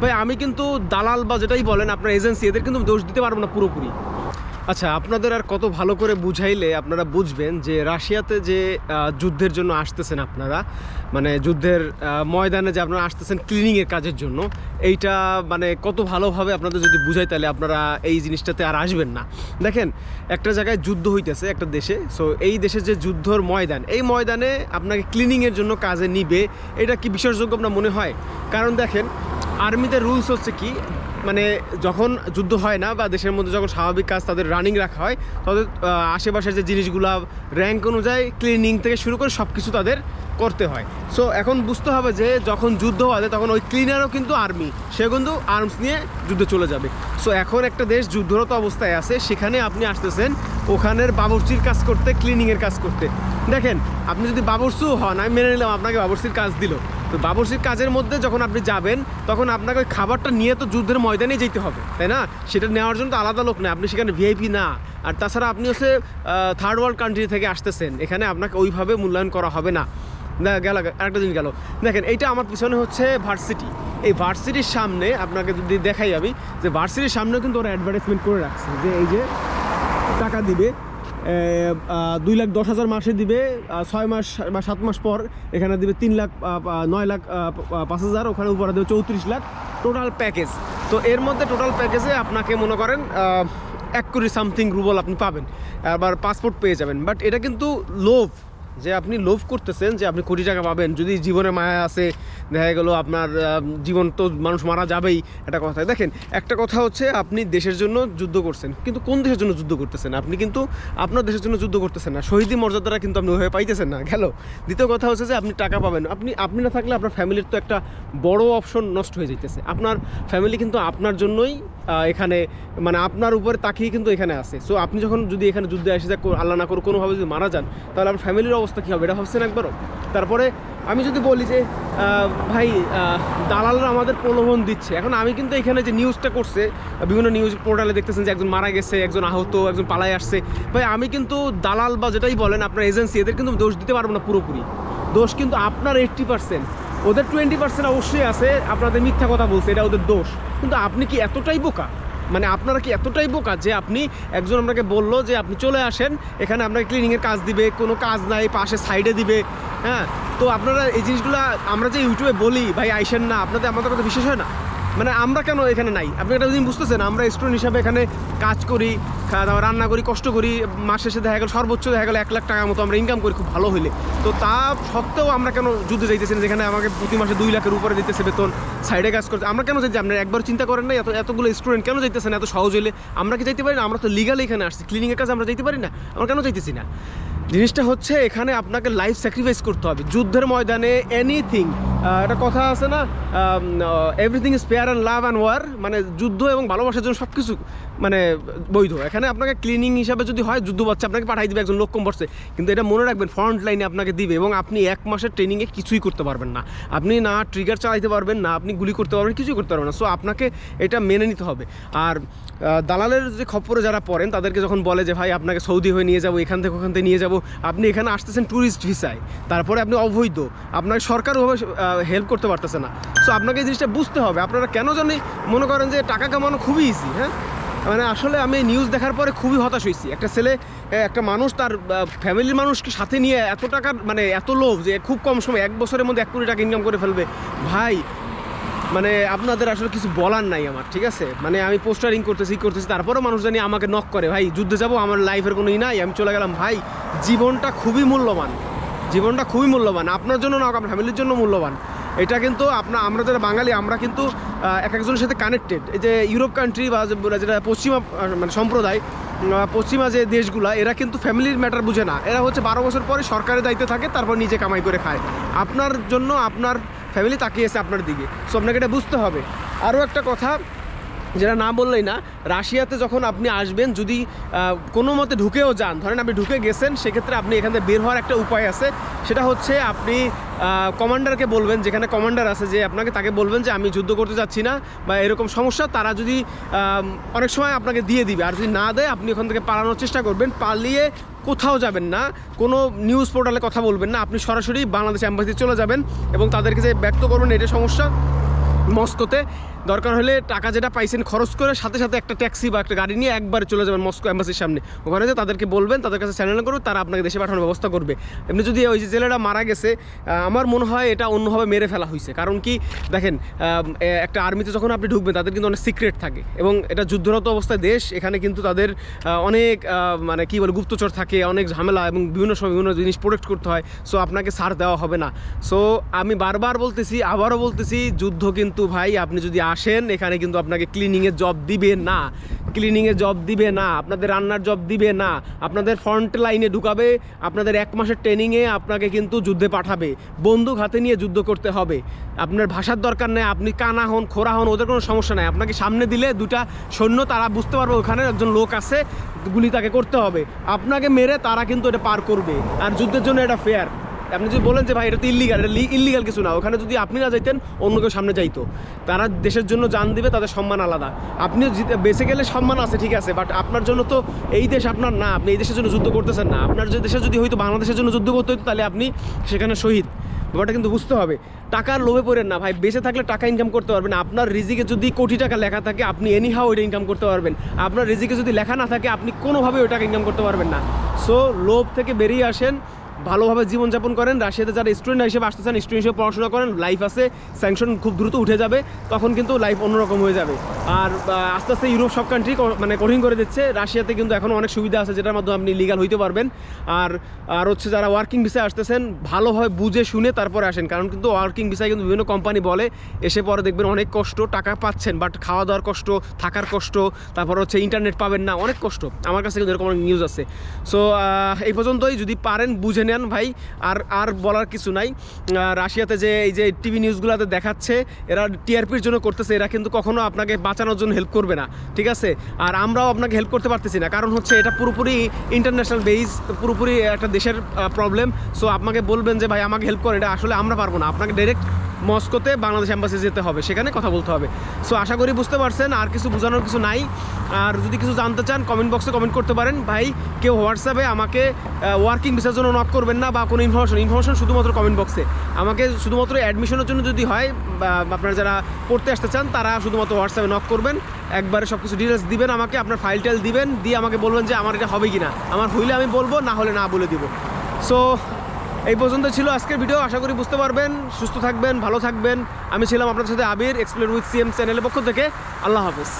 ভাই, আমি কিন্তু দালাল বা যেটাই বলেন, আপনার এজেন্সি এদের কিন্তু দোষ দিতে পারব না পুরোপুরি। আচ্ছা আপনাদের আর কত ভালো করে বুঝাইলে আপনারা বুঝবেন যে রাশিয়াতে যে যুদ্ধের জন্য আসতেছেন আপনারা মানে যুদ্ধের ময়দানে যে আপনারা আসতেছেন ক্লিনিংয়ের কাজের জন্য, এইটা মানে কত ভালোভাবে আপনাদের যদি বুঝাই তাহলে আপনারা এই জিনিসটাতে আর আসবেন না। দেখেন, একটা জায়গায় যুদ্ধ হইতেছে একটা দেশে সো এই দেশে যে যুদ্ধর ময়দান, এই ময়দানে আপনাকে ক্লিনিংয়ের জন্য কাজে নিবে, এটা কি বিশ্বাসযোগ্য আপনার মনে হয়? কারণ দেখেন আর্মিতে রুলস হচ্ছে কি মানে যখন যুদ্ধ হয় না বা দেশের মধ্যে যখন স্বাভাবিক কাজ তাদের রানিং রাখা হয়, তাদের আশেপাশের যে জিনিসগুলো র্যাঙ্ক অনুযায়ী ক্লিনিং থেকে শুরু করে সব কিছু তাদের করতে হয়। সো এখন বুঝতে হবে যে যখন যুদ্ধ হবে তখন ওই ক্লিনারও কিন্তু আর্মি সে কিন্তু আর্মস নিয়ে যুদ্ধে চলে যাবে। সো এখন একটা দেশ যুদ্ধরত অবস্থায় আছে, সেখানে আপনি আসতেছেন, ওখানের বাবরচির কাজ করতে ক্লিনিংয়ের কাজ করতে। দেখেন, আপনি যদি বাবরসু হন, আমি মেনে নিলাম আপনাকে বাবরচির কাজ দিল। তো বাবরচির কাজের মধ্যে যখন আপনি যাবেন, তখন আপনাকে ওই খাবারটা নিয়ে তো যুদ্ধের ময়দানেই যেতে হবে, তাই না? সেটা নেওয়ার জন্য তো আলাদা লোক না, আপনি সেখানে ভিআইপি না। আর তাছাড়া আপনি হচ্ছে থার্ড ওয়ার্ল্ড কান্ট্রি থেকে আসতেছেন, এখানে আপনাকে ওইভাবে মূল্যায়ন করা হবে না। গেল, আরেকটা জিনিস গেল। দেখেন, এইটা আমার পিছনে হচ্ছে ভার্সিটি এই ভার্সিটির সামনে আপনাকে যদি দেখাই আমি, যে ভার্সিটির সামনেও কিন্তু ওরা অ্যাডভার্টাইজমেন্ট করে রাখছে, যে এই যে টাকা দিবে দুই লাখ দশ হাজার মাসে দিবে ছয় মাস বা সাত মাস পর এখানে দিবে তিন লাখ নয় লাখ পাঁচ হাজার, ওখানে উপরে দেবে চৌত্রিশ লাখ টোটাল প্যাকেজ তো এর মধ্যে টোটাল প্যাকেজে আপনাকে মনে করেন এক কোটি সামথিং রুবল আপনি পাবেন, আবার পাসপোর্ট পেয়ে যাবেন। বাট এটা কিন্তু লোভ, যে আপনি লোভ করতেছেন যে আপনি কোটি টাকা পাবেন, যদি জীবনে মায়া আছে দেখা গেলো আপনার জীবন তো মানুষ মারা যাবেই, একটা কথা। দেখেন, একটা কথা হচ্ছে আপনি দেশের জন্য যুদ্ধ করছেন, কিন্তু কোন দেশের জন্য যুদ্ধ করতেছেন? আপনি কিন্তু আপনার দেশের জন্য যুদ্ধ করতেছেন না। শহীদি মর্যাদাটা কিন্তু আপনি ওইভাবে পাইতেছেন না, গেল। দ্বিতীয় কথা হচ্ছে যে আপনি টাকা পাবেন। আপনি আপনি না থাকলে আপনার ফ্যামিলির তো একটা বড় অপশন নষ্ট হয়ে যাইতেছে। আপনার ফ্যামিলি কিন্তু আপনার জন্যই এখানে মানে আপনার উপরে তাকিয়ে কিন্তু এখানে আছে। সো আপনি যখন যদি এখানে যুদ্ধে আসে, যা আল্লাহ না করে কোনোভাবে যদি মারা যান, তাহলে আপনার ফ্যামিলির অবস্থা কী হবে? এটা ভাবছেন একবারও? তারপরে আমি যদি বলি যে ভাই দালালরা আমাদের প্রলোভন দিচ্ছে। এখন আমি কিন্তু এখানে যে নিউজটা করছে, বিভিন্ন নিউজ পোর্টালে দেখতেছেন যে একজন মারা গেছে, একজন আহত, একজন পালায় আসছে। ভাই, আমি কিন্তু দালাল বা যেটাই বলেন, আপনার এজেন্সি, এদের কিন্তু দোষ দিতে পারব না পুরোপুরি। দোষ কিন্তু আপনার এইট্টি পার্সেন্ট ওদের টোয়েন্টি পার্সেন্ট অবশ্যই আছে, আপনাদের মিথ্যা কথা বলছে, এটা ওদের দোষ। কিন্তু আপনি কি এতটাই বোকা? মানে আপনারা কি এতটাই বোকা যে আপনি একজন আপনাকে বলল যে আপনি চলে আসেন, এখানে আপনাকে ক্লিনিংয়ের কাজ দিবে, কোনো কাজ নাই, পাশে সাইডে দিবে হ্যাঁ? তো আপনারা এই জিনিসগুলো আমরা যে ইউটিউবে বলি, ভাই আইসেন না, আপনাদের আমাদের কথা বিশেষ হয় না? মানে আমরা কেন এখানে নাই? আপনি একটা জিনিস বুঝতেছেন, আমরা স্টুডেন্ট হিসাবে এখানে কাজ করি রান্না করি, কষ্ট করি, মাস শেষে দেখা গেল, সর্বোচ্চ দেখা গেল এক লাখ টাকার মতো আমরা ইনকাম করি, খুব ভালো হইলে। তো তা সত্ত্বেও আমরা কেন যুদ্ধে যাইতেছি না যেখানে আমাকে প্রতি মাসে দুই লাখের উপরে দিতেছে বেতন সাইডে কাজ করতে আমরা কেন যাইতে আপনারা একবার চিন্তা করেন না এত এতগুলো স্টুডেন্ট কেন যাইতেছেন, এত সহজ হইলে? আমরা কি যাইতে পারি না? আমরা তো লিগালি এখানে আসছি ক্লিনিংয়ের কাছে আমরা যাইতে পারি না? আমরা কেন যাইতেছি না? জিনিসটা হচ্ছে এখানে আপনাকে লাইফ স্যাক্রিফাইস করতে হবে। যুদ্ধের ময়দানে এনিথিং একটা কথা আছে না everything is fair and love and war মানে যুদ্ধ এবং ভালোবাসার জন্য সব কিছু মানে বৈধ। এখানে আপনাকে ক্লিনিং হিসাবে যদি হয়, যুদ্ধ বাচ্চা আপনাকে পাঠাই দিবে, একজন লোক কম পড়ছে। কিন্তু এটা মনে রাখবেন ফ্রন্ট লাইনে আপনাকে দিবে এবং আপনি এক মাসের ট্রেনিংয়ে কিছুই করতে পারবেন না। আপনি না ট্রিগার চালাইতে পারবেন, না আপনি গুলি করতে পারবেন, কিছুই করতে পারবেন না। সো আপনাকে এটা মেনে নিতে হবে। আর দালালের যে খপ্পরে যারা পড়েন, তাদেরকে যখন বলে যে, ভাই, আপনাকে সৌদি হয়ে নিয়ে যাব, এখান থেকে ওখান থেকে নিয়ে যাব, আপনি এখানে আসতেছেন ট্যুরিস্ট ভিসায় তারপরে আপনি অবৈধ। আপনাকে সরকার ওভাবে হেল্প করতে পারতেছে না। সো আপনাকে এই জিনিসটা বুঝতে হবে। আপনারা কেন জানি মনে করেন যে টাকা কামানো খুবই ইজি হ্যাঁ? মানে আসলে আমি নিউজ দেখার পরে খুবই হতাশ হয়েছি। একটা ছেলে একটা মানুষ তার ফ্যামিলির মানুষকে সাথে নিয়ে এত টাকার মানে এত লোভ যে খুব কম সময় এক বছরের মধ্যে এক কোটি টাকা ইনকাম করে ফেলবে। ভাই মানে আপনাদের আসলে কিছু বলার নাই আমার, ঠিক আছে? মানে আমি পোস্টারিং করতেছি করতেছি, তারপরেও মানুষ জানি আমাকে নক করে। ভাই, যুদ্ধে যাব, আমার লাইফের কোনো ই নাই। আমি চলে গেলাম। ভাই, জীবনটা খুবই মূল্যবান। জীবনটা খুবই মূল্যবান। আপনার জন্য না আপনার ফ্যামিলির জন্য মূল্যবান। এটা কিন্তু আপনার আমরা যারা বাঙালি, আমরা কিন্তু এক একজনের সাথে কানেক্টেড এই যে ইউরোপ কান্ট্রি বা যেটা পশ্চিমা মানে সম্প্রদায় পশ্চিমা যে দেশগুলা, এরা কিন্তু ফ্যামিলির ম্যাটার বুঝে না। এরা হচ্ছে বারো বছর পরে সরকারের দায়িত্বে থাকে, তারপর নিজে কামাই করে খায়। আপনার জন্য, আপনার ফ্যামিলি তাকিয়েছে আপনার দিকে। সো আপনাকে এটা বুঝতে হবে। আরও একটা কথা যেটা না বললেই না, রাশিয়াতে যখন আপনি আসবেন, যদি কোনো মতে ঢুকেও যান, ধরেন আপনি ঢুকে গেছেন, সেক্ষেত্রে আপনি এখান থেকে বের হওয়ার একটা উপায় আছে। সেটা হচ্ছে আপনি কমান্ডারকে বলবেন, যেখানে কমান্ডার আছে, যে আপনাকে তাকে বলবেন যে আমি যুদ্ধ করতে যাচ্ছি না, বা এরকম সমস্যা, তারা যদি অনেক সময় আপনাকে দিয়ে দিবে। আর যদি না দেয়, আপনি ওখান থেকে পালানোর চেষ্টা করবেন, পালিয়ে কোথাও যাবেন না, কোনো নিউজ পোর্টালে কথা বলবেন না, আপনি সরাসরি বাংলাদেশ অ্যাম্বাসিতে চলে যাবেন এবং তাদেরকে যে ব্যক্ত করবেন এটা সমস্যা মস্কোতে। দরকার হলে টাকা যেটা পাইছেন খরচ করে সাথে সাথে একটা ট্যাক্সি বা একটা গাড়ি নিয়ে একবারে চলে যাবেন মস্কো অ্যাম্বাসির সামনে। ওখানে যে তাদেরকে বলবেন, তাদের কাছে চ্যানেল করবে তারা আপনাকে দেশে পাঠানোর ব্যবস্থা করবে। এমনি যদি ওই যে জেলেটা মারা গেছে আমার মনে হয় এটা অন্যভাবে মেরে ফেলা হয়েছে কারণ কি, দেখেন একটা আর্মিতে যখন আপনি ঢুকবেন, তাদের কিন্তু অনেক সিক্রেট থাকে এবং এটা যুদ্ধরত অবস্থায় দেশ, এখানে কিন্তু তাদের অনেক মানে কি বলে, গুপ্তচর থাকে, অনেক ঝামেলা এবং বিভিন্ন সময় বিভিন্ন জিনিস প্রোটেক্ট করতে হয় সো আপনাকে সার দেওয়া হবে না। সো আমি বারবার বলতেছি, আবারও বলতেছি, যুদ্ধ কিন্তু ভাই, আপনি যদি আসেন, এখানে কিন্তু আপনাকে ক্লিনিংয়ের জব দিবে না। ক্লিনিংয়ে জব দিবে না, আপনাদের রান্নার জব দিবে না, আপনাদের ফ্রন্ট লাইনে ঢুকাবে, আপনাদের এক মাসের ট্রেনিংয়ে আপনাকে কিন্তু যুদ্ধে পাঠাবে। বন্দুক হাতে নিয়ে যুদ্ধ করতে হবে। আপনার ভাষার দরকার নেই, আপনি কানা হন খোরা হন, ওদের কোনো সমস্যা নাই। আপনাকে সামনে দিলে দুটা সৈন্য, তারা বুঝতে পারবে ওখানে একজন লোক আছে, গুলি তাকে করতে হবে। আপনাকে মেরে তারা কিন্তু এটা পার করবে। আর যুদ্ধের জন্য এটা ফেয়ার আপনি যদি বলেন যে, ভাই, এটা তো ইল্লিগাল এটা ইল্লিগাল কিছু না। ওখানে যদি আপনি না যাইতেন, অন্য কেউ সামনে যাইতো। তারা দেশের জন্য জান দিবে, তাদের সম্মান আলাদা। আপনি জিতে- বেঁচে গেলে সম্মান আছে, ঠিক আছে বাট আপনার জন্য তো এই দেশ আপনার না। আপনি এই দেশের জন্য যুদ্ধ করতেছেন না। আপনার যে দেশে যদি হয়তো বাংলাদেশের জন্য যুদ্ধ করতে হতো তাহলে আপনি সেখানে শহীদ। ব্যাপারটা কিন্তু বুঝতে হবে। টাকার লোভে পড়েন না, ভাই। বেঁচে থাকলে টাকা ইনকাম করতে পারবেন। আপনার রিজিকে যদি কোটি টাকা লেখা থাকে, আপনি এনিহাও ওইটা ইনকাম করতে পারবেন। আপনার রিজিকে যদি লেখা না থাকে, আপনি কোনোভাবে ওই টাকা ইনকাম করতে পারবেন না। সো লোভ থেকে বেরিয়ে আসেন ভালোভাবে জীবনযাপন করেন। রাশিয়াতে যারা স্টুডেন্ট হিসেবে আসতে চান স্টুডেন্ট হিসেবে পড়াশোনা করেন লাইফ আছে স্যাংশন খুব দ্রুত উঠে যাবে, তখন কিন্তু লাইফ অন্যরকম হয়ে যাবে। আর আস্তে আস্তে ইউরোপ সব কান্ট্রি মানে কঠিন করে দিচ্ছে। রাশিয়াতে কিন্তু এখনও অনেক সুবিধা আছে, যেটার মাধ্যমে আপনি লিগাল হইতে পারবেন। আর আর হচ্ছে যারা ওয়ার্কিং ভিসায় আসতেছেন, ভালোভাবে বুঝে শুনে তারপরে আসেন। কারণ কিন্তু ওয়ার্কিং ভিসায় কিন্তু বিভিন্ন কোম্পানি বলে, এসে পরে দেখবেন অনেক কষ্ট, টাকা পাচ্ছেন বাট খাওয়া দাওয়ার কষ্ট, থাকার কষ্ট, তারপর হচ্ছে ইন্টারনেট পাবেন না, অনেক কষ্ট। আমার কাছে কিন্তু এরকম অনেক নিউজ আছে। সো এই পর্যন্তই। যদি পারেন, বুঝে নেন ভাই, আর আর বলার কিছু নাই। রাশিয়াতে যে, এই যে টিভি নিউজগুলোতে দেখাচ্ছে, এরা টিআরপির জন্য করতেছে, এরা কিন্তু কখনো আপনাকে বাঁচানোর জন্য হেল্প করবে না, ঠিক আছে? আর আমরাও আপনাকে হেল্প করতে পারতেছি না, কারণ হচ্ছে এটা পুরোপুরি ইন্টারন্যাশনাল বেস পুরোপুরি একটা দেশের প্রবলেম সো আপনাকে বলবেন যে, ভাই, আমাকে হেল্প করেন এটা আসলে আমরা পারব না। আপনাকে ডাইরেক্ট মস্কোতে বাংলাদেশ অ্যাম্বাসি যেতে হবে, সেখানে কথা বলতে হবে। সো আশা করি বুঝতে পারছেন, আর কিছু বোঝানোর কিছু নাই। আর যদি কিছু জানতে চান কমেন্ট বক্সে কমেন্ট করতে পারেন। ভাই, কেউ হোয়াটসঅ্যাপে আমাকে ওয়ার্কিং ভিসার জন্য নক করবেন না বা কোনো ইনফরমেশন ইনফরমেশন শুধুমাত্র কমেন্ট বক্সে আমাকে শুধুমাত্র অ্যাডমিশনের জন্য যদি হয় আপনারা যারা পড়তে আসতে চান, তারা শুধুমাত্র হোয়াটসঅ্যাপে নক করবেন। একবারে সব কিছু ডিটেলস দিবেন আমাকে, আপনার ফাইল টাইল দিবেন, দিয়ে আমাকে বলবেন যে, আমার এটা হবে কি না আমার হইলে আমি বলব, না হলে না বলে দিব। সো এই পর্যন্ত ছিল আজকের ভিডিও আশা করি বুঝতে পারবেন। সুস্থ থাকবেন, ভালো থাকবেন। আমি ছিলাম আপনার সাথে আবির এক্সপ্লেন উইথ সিএম চ্যানেলের পক্ষ থেকে। আল্লাহ হাফেজ।